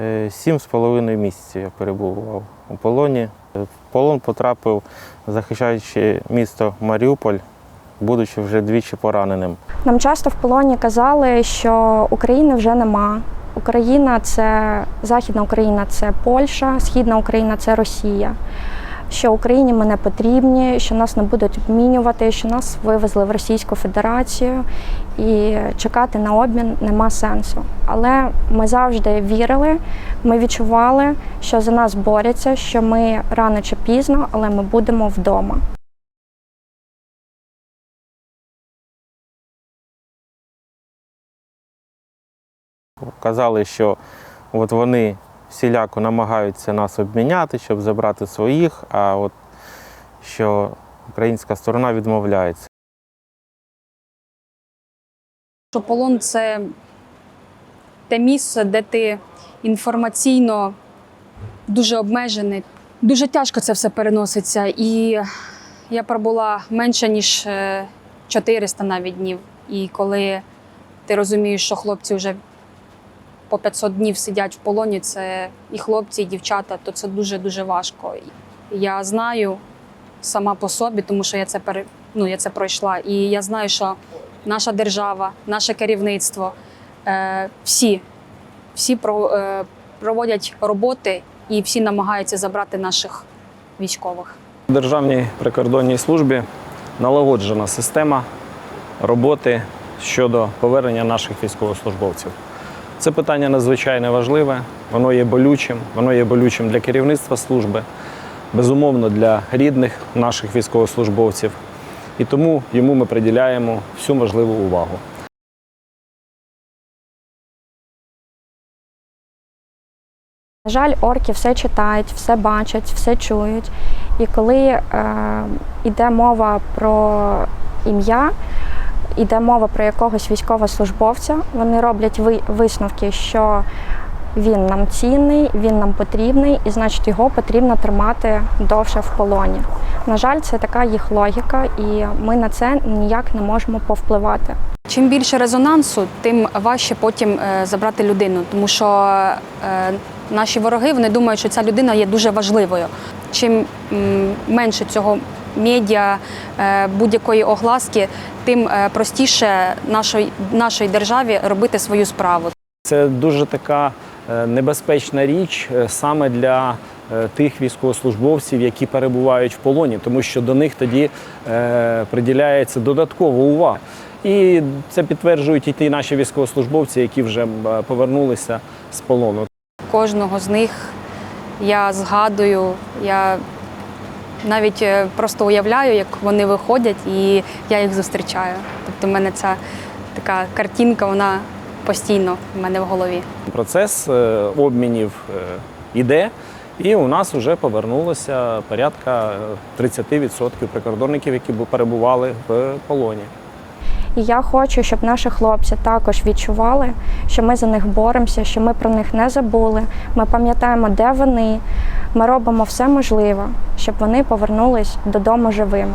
Е, Сім з половиною місяців я перебував у полоні. В полон потрапив, захищаючи місто Маріуполь, будучи вже двічі пораненим. Нам часто в полоні казали, що України вже нема. Україна це Західна Україна це Польща, Східна Україна це Росія. Що Україні ми не потрібні, що нас не будуть обмінювати, що нас вивезли в Російську Федерацію і чекати на обмін нема сенсу. Але ми завжди вірили, ми відчували, що за нас борються, що ми рано чи пізно, але ми будемо вдома. Казали, що от вони всіляко намагаються нас обміняти, щоб забрати своїх, а от що українська сторона відмовляється. що полон це те місце, де ти інформаційно дуже обмежений. Дуже тяжко це все переноситься. І я пробула менше, ніж е, 400 навіть днів. І коли ти розумієш, що хлопці вже по 500 днів сидять в полоні, це і хлопці, і дівчата, то це дуже-дуже важко. Я знаю сама по собі, тому що я це пере, ну, я це пройшла. І я знаю, що наша держава, наше керівництво, е, всі, всі про, е, проводять роботи і всі намагаються забрати наших військових. В Державній прикордонній службі налагоджена система роботи щодо повернення наших військовослужбовців. Це питання надзвичайно важливе, воно є болючим, воно є болючим для керівництва служби, безумовно для рідних наших військовослужбовців. І тому йому ми приділяємо всю можливу увагу. На жаль, орки все читають, все бачать, все чують. І коли е, йде мова про ім'я, йде мова про якогось військовослужбовця, вони роблять ви- висновки, що він нам цінний, він нам потрібний, і значить його потрібно тримати довше в полоні. На жаль, це така їх логіка, і ми на це ніяк не можемо повпливати. Чим більше резонансу, тим важче потім е, забрати людину, тому що е, наші вороги вони думають, що ця людина є дуже важливою. Чим менше цього медіа, е, будь-якої огласки, тим е, простіше нашої, нашої державі робити свою справу. Це дуже така е, небезпечна річ саме для тих військовослужбовців, які перебувають в полоні, тому що до них тоді приділяється додаткова увага. І це підтверджують і ті наші військовослужбовці, які вже повернулися з полону. Кожного з них я згадую, я навіть е, просто уявляю, як вони виходять, і я їх зустрічаю. Тобто, в мене ця така картинка, вона постійно в мене в голові. Процес е, обмінів е, іде, і у нас вже повернулося порядка е, 30% прикордонників, які бу- перебували в полоні. І я хочу, щоб наші хлопці також відчували, що ми за них боремося, що ми про них не забули. Ми пам'ятаємо, де вони. Ми робимо все можливе, щоб вони повернулись додому живими.